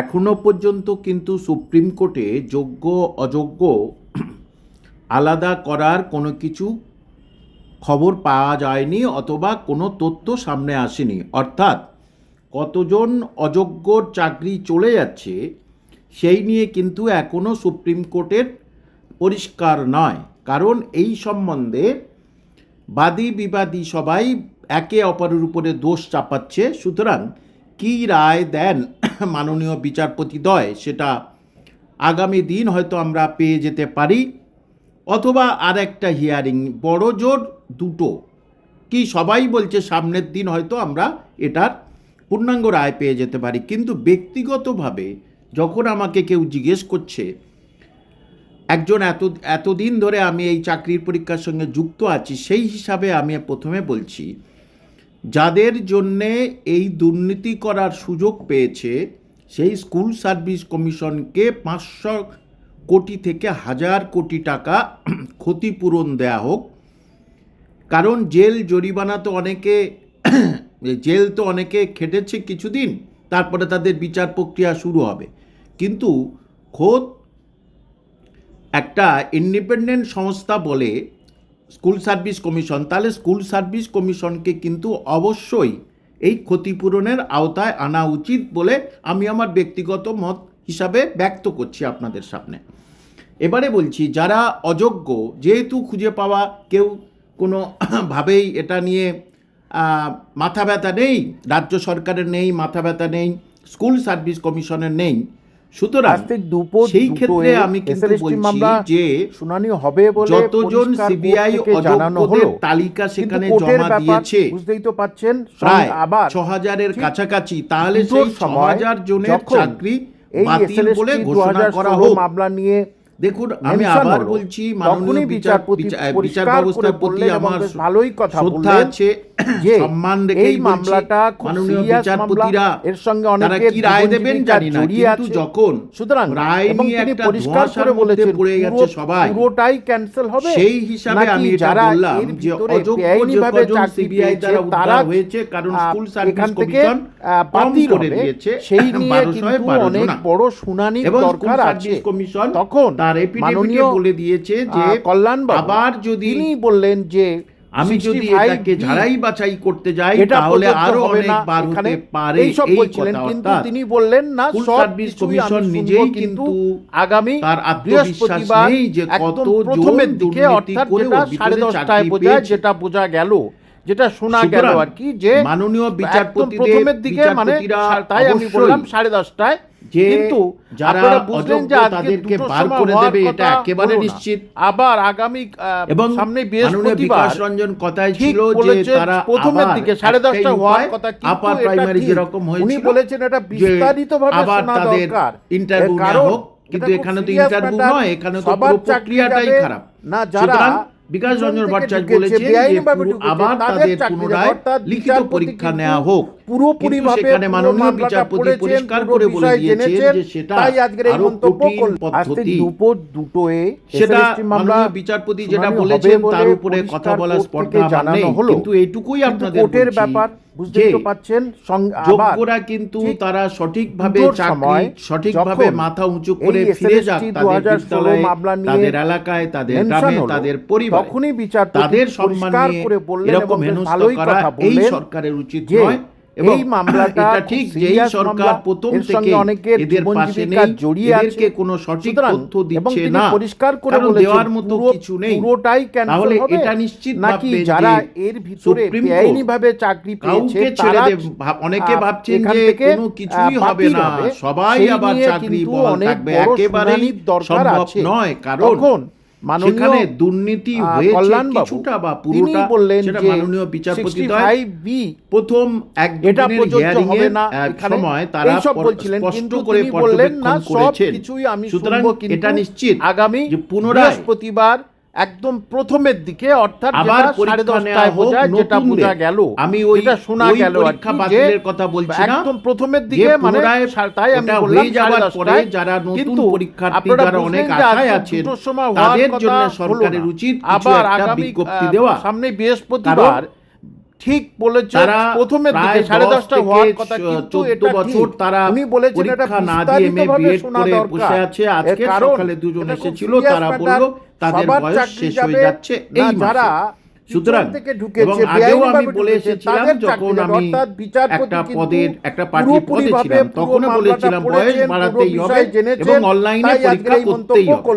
এখনও পর্যন্ত কিন্তু সুপ্রিম কোর্টে যোগ্য, অযোগ্য আলাদা করার কোনো কিছু খবর পাওয়া যায়নি অথবা কোনো তথ্য সামনে আসেনি। অর্থাৎ কতজন অযোগ্যর চাকরি চলে যাচ্ছে সেই নিয়ে কিন্তু এখনও সুপ্রিম কোর্টের পরিষ্কার নয়। কারণ এই সম্বন্ধে বাদী বিবাদী সবাই একে অপরের উপরে দোষ চাপাচ্ছে। সুতরাং কী রায় দেন মাননীয় বিচারপতি বিচারপতিদ্বয় সেটা আগামী দিন হয়তো আমরা পেয়ে যেতে পারি। অথবা আর একটা হিয়ারিং বড় জোর দুটো। কি সবাই বলছে সামনের দিন হয়তো আমরা এটার পূর্ণাঙ্গ রায় পেয়ে যেতে পারি। কিন্তু ব্যক্তিগতভাবে যখন আমাকে কেউ জিজ্ঞেস করছে, একজন এত, এতদিন ধরে আমি এই চাকরির পরীক্ষার সঙ্গে যুক্ত আছি, সেই হিসাবে আমি প্রথমে বলছি যাদের জন্যে এই দুর্নীতি করার সুযোগ পেয়েছে, সেই স্কুল সার্ভিস কমিশনকে পাঁচশো কোটি থেকে হাজার কোটি টাকা ক্ষতিপূরণ দেয়া হোক। কারণ জেল জরিমানা তো অনেকে, জেল তো অনেকে খেটেছে কিছুদিন, তারপরে তাদের বিচার প্রক্রিয়া শুরু হবে। কিন্তু খোদ একটা ইন্ডিপেন্ডেন্ট সংস্থা বলে স্কুল সার্ভিস কমিশন, তাহলে স্কুল সার্ভিস কমিশনকে কিন্তু অবশ্যই এই ক্ষতিপূরণের আওতায় আনা উচিত বলে আমি আমার ব্যক্তিগত মত হিসাবে ব্যক্ত করছি আপনাদের সামনে। এবারে বলছি, যারা অযোগ্য, যেহেতু খুঁজে পাওয়া কেউ কোনো ভাবেই এটা নিয়ে মাথা ব্যথা নেই, রাজ্য সরকারের নেই, মাথা ব্যথা নেই, স্কুল সার্ভিস কমিশনের নেই সুতরাং দুপুর সেই ক্ষেত্রে আমি কিন্তু বলছি যে শুনানি হবে বলে যতজন সিবিআই অযোগ্যদের তালিকা সেখানে জমা দিয়েছে বুঝতেই তো পাচ্ছেন প্রায় আবার ছ হাজারের কাছাকাছি। তাহলে সেই ছ হাজার জনের চাকরি বাতিল বলে ঘোষণা করা হোক। মামলা নিয়ে দেখুন আমি আবার বলছি মাননীয় বিচার বিচারপতি বিচার বিচার ব্যবস্থার প্রতি আমার ভালোই কথা শ্রদ্ধা আছে। যে সম্মান এই মামলাটা বিচারপতিরা এর সঙ্গে তারা অনেকের কি রায় দেবেন জানি না কিন্তু যখন সুতরাং রায় নিয়ে একটা পরিষ্কার করে বলেছেন পড়ে গেছে সবাই পুরোটাই ক্যান্সেল হবে। সেই হিসাবে আমি এটা যারা বললাম যে ভিতরে অযোগ্য যে কজন সিবিআই দ্বারা উদ্ধার হয়েছে কারণ স্কুল সার্ভিস কমিশন বাতিল করে দিয়েছে। সেই নিয়ে কিন্তু অনেক বড় শুনানি দরকার আছে। কমিশন তখন তার এপিডেভিটে বলে দিয়েছে যে আহ, কল্যাণবাবু আবার যদি তিনি বললেন যে আমি যদি 65 এটাকে ঝাড়াই বাছাই করতে যাই তাহলে আরও অনেক বার হতে পারে এই বলছিলেন কিন্তু তিনি বললেন না সব সার্ভিস কমিশন নিজেই কিন্তু আগামী তার আত্মবিশ্বাস নেই যে কতজন প্রথমের দিকে অর্থাৎ যেটা সাড়ে দশটায় বোঝায় যেটা বোঝা গেল যেটা শোনা গেল আর কি যে মাননীয় বিচারপতিদের প্রথমের দিকে মানে তাই আমি বললাম সাড়ে দশটায় কিন্তু যারা বুঝলেন যে তাদেরকে বার করে দেবে এটা একেবারে নিশ্চিত। আবার আগামী এবং সামনে বৃহস্পতিবার রঞ্জন কথায় ছিল যে তারা প্রথমের দিকে সাড়ে দশটা হওয়ার কথা কিন্তু আপার প্রাইমারি যেরকম হয়েছিল উনি বলেছেন এটা বিস্তারিতভাবে শোনা দরকার ইন্টারভিউ কারণ হোক কিন্তু এখানে তো ইন্টারভিউ। নয় এখানে তো পুরো প্রক্রিয়াটাই খারাপ না যারা বিকাশ রঞ্জন ভট্টাচার্য বলেছেন আবার তাদের। পুনরায় লিখিত পরীক্ষা নেওয়া হোক পুরোপুরিভাবে মাননীয় বিচারপতি পরিষ্কার করে বলে দিয়েছেন যে সেটা তাই আজকের এই মন্তব্য। পদ্ধতি। দুপুর দুটোয় সেটা মাননীয় বিচারপতি যেটা বলেছেন তার উপরে কথা কোর্ট স্পর্ধা জানানো হলো। কিন্তু এইটুকুই আপনাদের কোর্টের ব্যাপার বুঝতেই তো পাচ্ছেন যোগ্যরা কিন্তু তারা সঠিকভাবে চাকরি সঠিকভাবে মাথা উঁচু করে ফিরে যাক তাদের 2016 বিদ্যালয়ে তাদের এলাকায় তাদের গ্রামে তাদের পরিবারে তখনই বিচারপতি তাদের সম্মান নিয়ে এরকম হেনস্থা করা এই সরকারের উচিত নয় এই মামলাটা ঠিক যেই সরকার প্রথম থেকে অনেকের এদের পাশে নেই জড়িয়ে আছে। কোনো সঠিক তথ্য দিচ্ছে না। পরিষ্কার করে বলেছেন, মতো কিছু নেই। পুরোটাই cancel হবে। এটা নিশ্চিত নাকি যারা এর ভিতরে কোর্ট বেআইনিভাবে চাকরি পেয়েছে তারা অনেকে ভাবছেন যে কোনো কিছুই হবে না। সবাই আবার চাকরি বহাল থাকবে। শুনানির সম্ভব আছে। নয়। কারণ সেখানে দুর্নীতি হয়েছে কিছুটা বা পুরোটা বললেন যে মাননীয় বিচারপতি বি প্রথম এক এটা প্রযোজ্য হবে না সময় তারা বলছিলেন কিন্তু করে বললেন না সব কিছুই আমি সুতরাং এটা নিশ্চিত আগামী যে পুনরায় বৃহস্পতিবার একদম প্রথমের দিকে অর্থাৎ আবার সাড়ে পরীক্ষা দশটায় বোঝায় যেটা বোঝা গেল। আমি ওই শোনা গেল বাতিলের কথা বলছি না একদম প্রথমের দিকে মানে তাই আমি বললাম যাওয়ার পরে যারা নতুন পরীক্ষার্থী যারা অনেক আশায় আছেন তাদের জন্য সরকারের উচিত আবার আগামী বিজ্ঞপ্তি দেওয়া। সামনে বৃহস্পতিবার ঠিক বলেছে দিকে প্রায় সাড়ে দশটা হওয়ার কথা কিন্তু এটা বছর তারা উনি বলেছেন এটা না দিয়ে এমএ বিএড করে বসে আছে। আজকে সকালে দুজন এসেছিল তারা। বলল তাদের বয়স শেষ হয়ে যাচ্ছে এই যারা সুতরাং এবং আগেও আমি বলে এসেছিলাম যখন আমি একটা পদের একটা পদে ছিলাম তখনও বলেছিলাম বয়স বাড়াতেই হবে এবং অনলাইনে পরীক্ষা করতেই হবে।